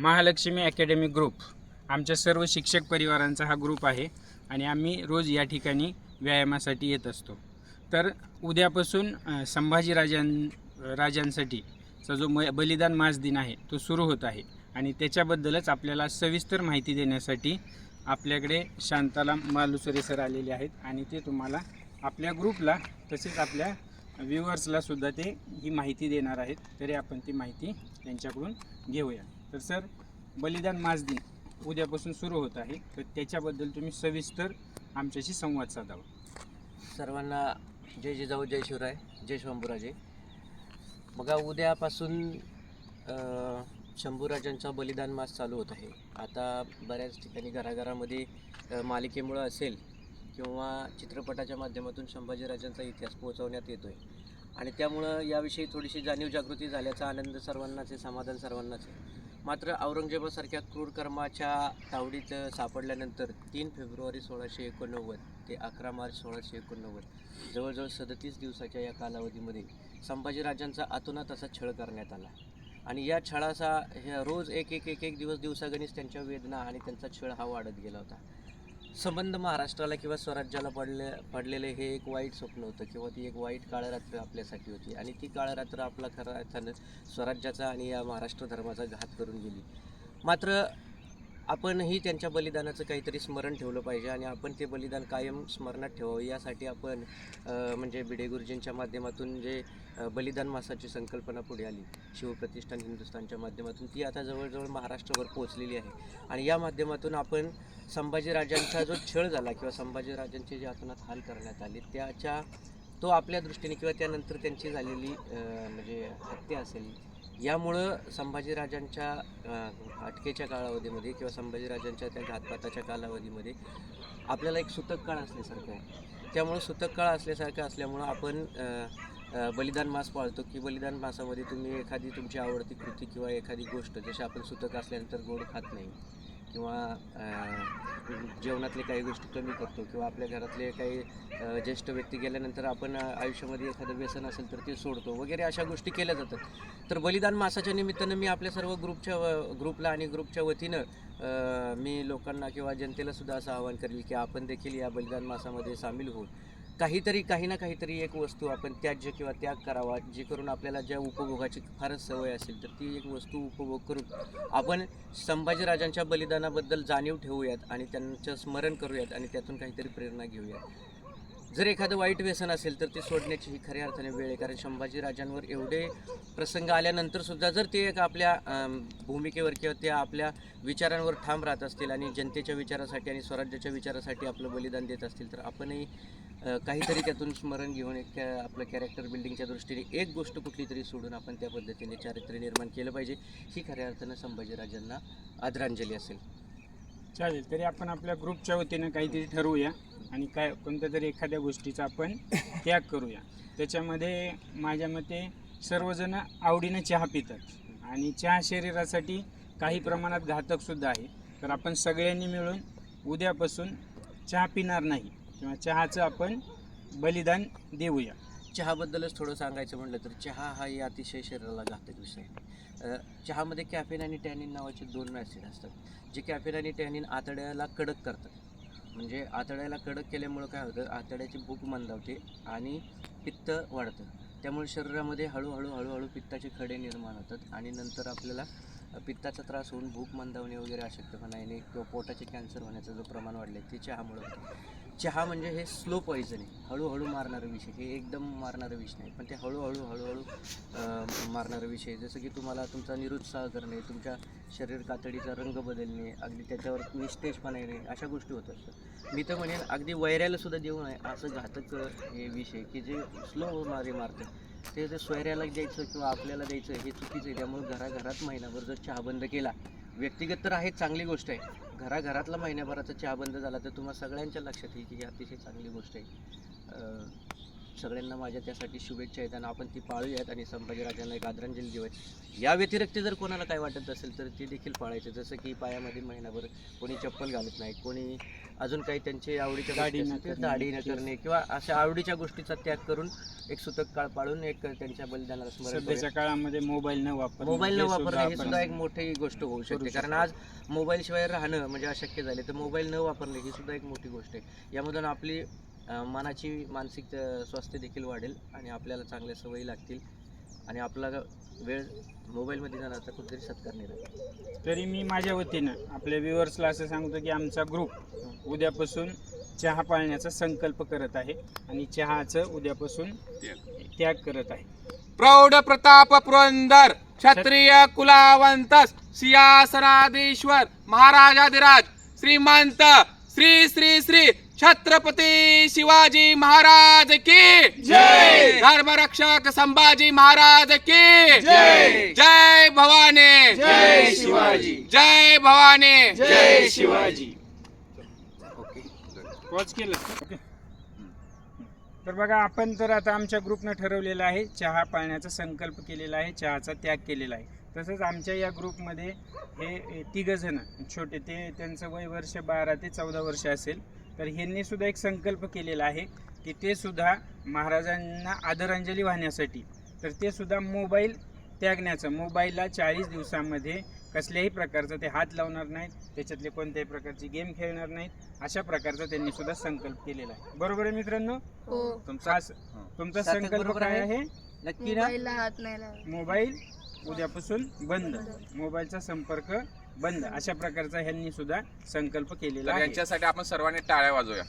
Mahalakshmi academy group आमच्या सर्व शिक्षक परिवारांचा हा ग्रुप आहे आणि आम्ही रोज या ठिकाणी व्यायामासाठी येत असतो. तर उद्यापासून संभाजी राजां राजांसाठीचा जो म बलिदान मास दिन आहे तो सुरू होत आहे आणि त्याच्याबद्दलच आपल्याला सविस्तर माहिती देण्यासाठी आपल्याकडे शांताला मालुसरे सर आलेले आहेत आणि ते तुम्हाला आपल्या ग्रुपला तसेच आपल्या व्ह्युअर्सलासुद्धा ते ही माहिती देणार आहेत. तरी आपण ती माहिती त्यांच्याकडून घेऊया. तर सर बलिदान मास दिन उद्यापासून सुरू होत आहे. तर त्याच्याबद्दल तुम्ही सविस्तर आमच्याशी संवाद साधावा. सर्वांना जय जिजाऊ जय शिवराय जय शंभूराजे. बघा उद्यापासून शंभूराजांचा बलिदान मास चालू होत आहे. आता बऱ्याच ठिकाणी घराघरामध्ये मालिकेमुळं असेल किंवा चित्रपटाच्या माध्यमातून संभाजीराजांचा इतिहास पोहोचवण्यात येतो आहे आणि त्यामुळं याविषयी थोडीशी जाणीव जागृती झाल्याचा आनंद सर्वांनाच आहे समाधान सर्वांनाच आहे. मात्र औरंगजेबासारख्या क्रूर कर्माच्या तावडीत सापडल्यानंतर तीन फेब्रुवारी सोळाशे एकोणनव्वद ते अकरा मार्च सोळाशे एकोणनव्वद जवळजवळ सदतीस दिवसाच्या या कालावधीमध्ये संभाजीराजांचा अतोनात असा छळ करण्यात आला. आणि या छळाचा ह्या रोज एक एक एक एक दिवस दिवसागणिक त्यांच्या वेदना आणि त्यांचा छळ हा वाढत गेला होता. संबंध महाराष्ट्राला किंवा स्वराज्याला पडले पडलेले हे एक वाईट स्वप्न होतं किंवा ती एक वाईट काळरात्र आपल्यासाठी होती. आणि ती काळरात्र आपला खऱ्या अर्थानं स्वराज्याचा आणि या महाराष्ट्र धर्माचा घात करून गेली. मात्र आपणही त्यांच्या बलिदानाचं काहीतरी स्मरण ठेवलं पाहिजे आणि आपण ते बलिदान कायम स्मरणात ठेवावं. यासाठी आपण म्हणजे भिडे गुरुजींच्या माध्यमातून जे बलिदान मासाची संकल्पना पुढे आली शिवप्रतिष्ठान हिंदुस्थानच्या माध्यमातून ती आता जवळजवळ महाराष्ट्रभर पोहोचलेली आहे. आणि या माध्यमातून आपण संभाजीराजांचा जो छळ झाला किंवा संभाजीराजांचे जे अतोनात हाल करण्यात आले त्याच्या तो आपल्या दृष्टीने किंवा त्यानंतर त्यांची झालेली म्हणजे हत्या असेल यामुळं संभाजीराजांच्या अटकेच्या कालावधीमध्ये किंवा संभाजीराजांच्या त्या घातपाताच्या कालावधीमध्ये आपल्याला एक सुतक काळ असल्यासारखं आहे. त्यामुळं सुतक काळ असल्यासारखं असल्यामुळं आपण बलिदान मास पाळतो की बलिदान मासामध्ये तुम्ही एखादी तुमची आवडती कृती किंवा एखादी गोष्ट जशी आपण सुतक असल्यानंतर गोड खात नाही किंवा जेवणातले काही गोष्टी कमी करतो किंवा आपल्या घरातले काही ज्येष्ठ व्यक्ती गेल्यानंतर आपण आयुष्यामध्ये एखादं व्यसन असेल तर ते सोडतो वगैरे अशा गोष्टी केल्या जातात. तर बलिदान मासाच्या निमित्तानं मी आपल्या सर्व ग्रुपच्या व- ग्रुपला आणि ग्रुपच्या वतीनं मी लोकांना किंवा जनतेला सुद्धा असं आवाहन करेल की आपण देखील या बलिदान मासामध्ये सामील होऊन काहीतरी काही ना काहीतरी एक वस्तू आपण त्याज्य किंवा त्याग करावा जे करून आपल्याला ज्या उपभोगाची फारच सवय असेल तर ती एक वस्तू उपभोग करून आपण संभाजीराजांच्या बलिदानाबद्दल जाणीव ठेवूयात आणि त्यांचं स्मरण करूयात आणि त्यातून काहीतरी प्रेरणा घेऊयात. जर एखादं वाईट व्यसन असेल तर ते सोडण्याची ही खऱ्या अर्थाने वेळ आहे. कारण संभाजी राजांवर एवढे प्रसंग आल्यानंतर सुद्धा जर ते एक आपल्या भूमिकेवर किंवा त्या आपल्या विचारांवर ठाम राहत असतील आणि जनतेच्या विचारासाठी आणि स्वराज्याच्या विचारासाठी आपलं बलिदान देत असतील तर आपणही काहीतरी त्यातून स्मरण घेऊन एक आपलं कॅरेक्टर बिल्डिंगच्या दृष्टीने एक गोष्ट कुठली तरी सोडून आपण त्या पद्धतीने चारित्र्य निर्माण केलं पाहिजे. ही खऱ्या अर्थानं संभाजीराजांना आदरांजली असेल. चालेल तरी आपण आपल्या ग्रुपच्या वतीनं काहीतरी ठरवूया. आणि काय कोणत्या तरी एखाद्या गोष्टीचा आपण त्याग करूया. त्याच्यामध्ये माझ्या मते सर्वजण आवडीनं चहा पितात. आणि चहा शरीरासाठी काही प्रमाणात घातकसुद्धा आहे. तर आपण सगळ्यांनी मिळून उद्यापासून चहा पिणार नाही किंवा चहाचं आपण बलिदान देऊया. चहाबद्दलच थोडं सांगायचं म्हटलं तर चहा हा ही अतिशय शरीराला घातक विषय आहे. चहामध्ये कॅफेन आणि टॅनिन नावाचे दोन ॲसिड असतात जे कॅफेन आणि टॅनिन आतड्याला कडक करतात. म्हणजे आतड्याला कडक केल्यामुळं काय होतं आतड्याची भूक मंदावते आणि पित्त वाढतं. त्यामुळे शरीरामध्ये हळूहळू हळूहळू पित्ताचे खडे निर्माण होतात आणि नंतर आपल्याला पित्ताचा त्रास होऊन भूक मंदावणे वगैरे अशक्तपणा येणे किंवा पोटाचे कॅन्सर होण्याचं जो प्रमाण वाढलं आहे ते चहामुळे होतं. चहा म्हणजे हे स्लो पॉइझन आहे. हळूहळू मारणारं विषय हे एकदम मारणारं विष नाही. पण ते हळूहळू हळूहळू मारणारं विषय आहे. जसं की तुम्हाला तुमचा निरुत्साह करणे तुमच्या शरीर कातडीचा रंग बदलणे अगदी त्याच्यावर निस्तेजपणा येणे अशा गोष्टी होत असतात. मी तर म्हणेन अगदी वैऱ्यालासुद्धा देऊ नये. असं घातक हे विष आहे की जे स्लो मारे मारतं. ते जर सोयऱ्याला द्यायचं किंवा आपल्याला द्यायचं हे चुकीचं आहे. त्यामुळे घराघरात महिनाभर जर चहा बंद केला व्यक्तिगत तर आहे चांगली गोष्ट आहे. घराघरातला महिन्याभराचा चहा बंद झाला तर तुम्हाला सगळ्यांच्या लक्षात येईल की ही अतिशय चांगली गोष्ट आहे. सगळ्यांना माझ्या त्यासाठी शुभेच्छा आहेत आणि आपण ती पाळूयात आणि संभाजीराजांना एक आदरांजली देऊयात. या व्यतिरिक्त जर कोणाला काय वाटत असेल तर ते देखील पाळायचं. जसं की पायामध्ये महिनाभर कोणी चप्पल घालत नाही कोणी अजून काही त्यांचे आवडीच्या करणे, दाढी न करणे किंवा अशा आवडीच्या गोष्टीचा त्याग करून एक सुतक काळ पाळून एक त्यांच्या बलिदानाला स्मरण काळामध्ये मोबाईल न वापर मोबाईल न वापरणं ही सुद्धा एक मोठी गोष्ट होऊ शकते. करू कारण आज मोबाईल शिवाय राहणं म्हणजे अशक्य झाले तर मोबाईल न वापरणे ही सुद्धा एक मोठी गोष्ट आहे. यामधून आपली मनाची मानसिक स्वास्थ्य देखील वाढेल आणि आपल्याला चांगल्या सवयी लागतील आणि आपला वेळ मोबाईलमध्ये जाण्याचा कुठेतरी सत्कार नाही तरी मी माझ्या वतीनं आपल्या व्ह्युअर्सला असं सांगतो की आमचा ग्रुप उद्यापासून चहा पाळण्याचा संकल्प करत आहे आणि चहाचं उद्यापासून त्याग करत आहे. प्रौढ प्रताप पुरंदर क्षत्रिय कुलावंत सिंहासनाधीश्वर महाराजाधिराज श्रीमंत श्री श्री श्री छत्रपती शिवाजी महाराज की जय! धर्मरक्षक संभाजी महाराज की जय! जय भवानी जय शिवाजी! जय भवानी जय शिवाजी ओके वॉच केलं ओके तर बघा आपण तर आता आमच्या ग्रुपनं ठरवलेलं आहे चहा पाळण्याचा संकल्प केलेला आहे चहाचा त्याग केलेला आहे तसंच आमच्या या ग्रुपमध्ये हे तिघ जण छोटे ते त्यांचं वय वर्ष बारा ते चौदा वर्ष असेल तर ह्यांनी सुद्धा एक संकल्प केलेला आहे की ते सुद्धा महाराजांना आदरांजली वाहण्यासाठी. तर ते सुद्धा मोबाईल त्यागण्याचं मोबाईलला चाळीस दिवसामध्ये कसल्याही प्रकारचा ते हात लावणार नाहीत त्याच्यातले कोणत्याही प्रकारची गेम खेळणार नाहीत अशा प्रकारचा त्यांनी सुद्धा संकल्प केलेला आहे. बरोबर आहे मित्रांनो? हो. तुमचा तुमचा संकल्प बरोबर काय आहे? नक्की मोबाईल उद्यापासून बंद. मोबाईलचा संपर्क बंद. अशा प्रकारचा ह्यांनी सुद्धा संकल्प केलेला तर आहे. यांच्यासाठी आपण सर्वांनी टाळ्या वाजवूया.